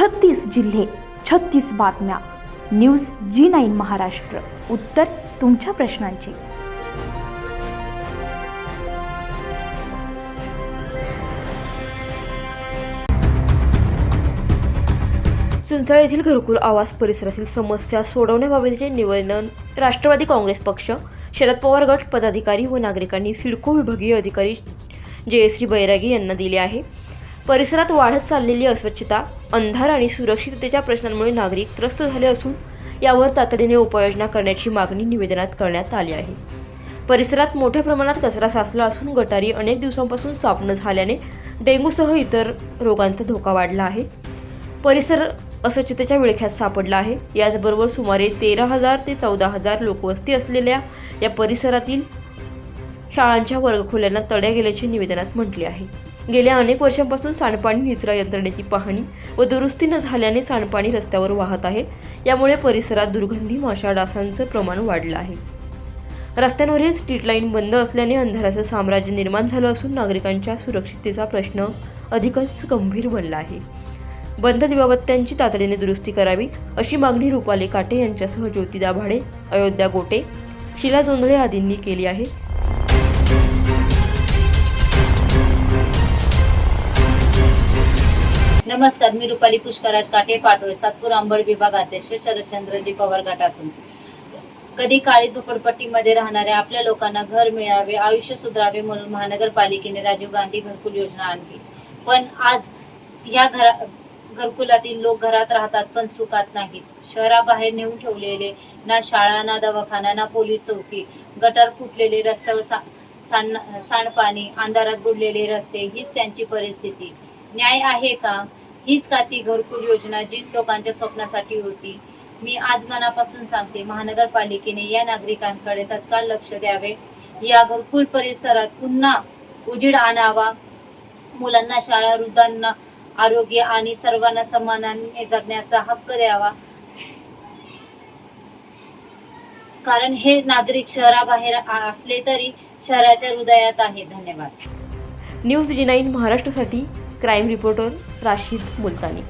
छत्तीस जिल्हे छत्तीस बातम्या. News G nine Maharashtra. उत्तर तुमच्या प्रश्नांची. चिंचाळ येथील घरकुल आवास परिसरातील समस्या सोडवण्याबाबतचे निवेदन राष्ट्रवादी काँग्रेस पक्ष शरद पवार गट पदाधिकारी व नागरिकांनी सिडको विभागीय अधिकारी जयश्री बैरागी यांना दिले आहे. परिसरात वाढत चाललेली अस्वच्छता अंधार आणि सुरक्षिततेच्या प्रश्नांमुळे नागरिक त्रस्त झाले असून यावर तातडीने उपाययोजना करण्याची मागणी निवेदनात करण्यात आली आहे. परिसरात मोठ्या प्रमाणात कचरा साचला असून गटारी अनेक दिवसांपासून साफ न झाल्याने डेंग्यूसह इतर रोगांचा धोका वाढला आहे. परिसर अस्वच्छतेच्या विळख्यात सापडला आहे. याचबरोबर सुमारे तेरा हजार ते चौदा हजार लोकवस्ती असलेल्या या परिसरातील शाळांच्या वर्गखोल्यांना तड्या गेल्याचे निवेदनात म्हटले आहे. गेल्या अनेक वर्षांपासून सांडपाणी निचरा यंत्रणेची पाहणी व दुरुस्ती न झाल्याने सांडपाणी रस्त्यावर वाहत आहे. यामुळे परिसरात दुर्गंधी माशा डासांचं प्रमाण वाढलं आहे. रस्त्यांवरील स्ट्रीट लाईन बंद असल्याने अंधाराचं साम्राज्य निर्माण झालं असून नागरिकांच्या सुरक्षिततेचा प्रश्न अधिकच गंभीर बनला आहे. बंद दिवाबत्त्यांची तातडीने दुरुस्ती करावी अशी मागणी रुपाली काटे यांच्यासह ज्योतिदा भाडे अयोध्या गोटे शिला जोंधळे आदींनी केली आहे. नमस्कार मी रुपाली पुष्कराज काटे पाटोळे सातपूर अंबड विभाग अध्यक्ष शरदचंद्रजी पवार गटातून. कधी काळी झोपडपट्टीमध्ये राहणाऱ्या आपल्या लोकांना घर मिळावे आयुष्य सुधारावे म्हणून महानगरपालिकेने राजीव गांधी घरकुल योजना आणली. पण आज ह्या घरा घरकुलातील लोक घरात राहतात पण सुखात नाहीत. शहराबाहेर नेऊन ठेवलेले ना शाळा ना दवाखाना ना पोलीस चौकी गटार फुटलेले रस्त्यावर सा सांड सांडपाणी अंधारात बुडलेले रस्ते हीच त्यांची परिस्थिती. न्याय आहे का? हीच का ती घरकुल योजना जी लोकांच्या स्वप्नासाठी होती. मी आज मनापासून सांगते महानगरपालिकेने या नागरिकांकडे तत्काळ लक्ष द्यावे. या घरकुल परिसरात पुन्हा उजीड आणावा. मुलांना शाळा वृद्धांना आरोग्य आणि सर्वांना समानाने जगण्याचा हक्क द्यावा. कारण हे नागरिक शहराबाहेर असले तरी शहराच्या हृदयात आहे. धन्यवाद. न्यूज जी नाईन महाराष्ट्रासाठी क्राईम रिपोर्टर राशीद मुलतानी.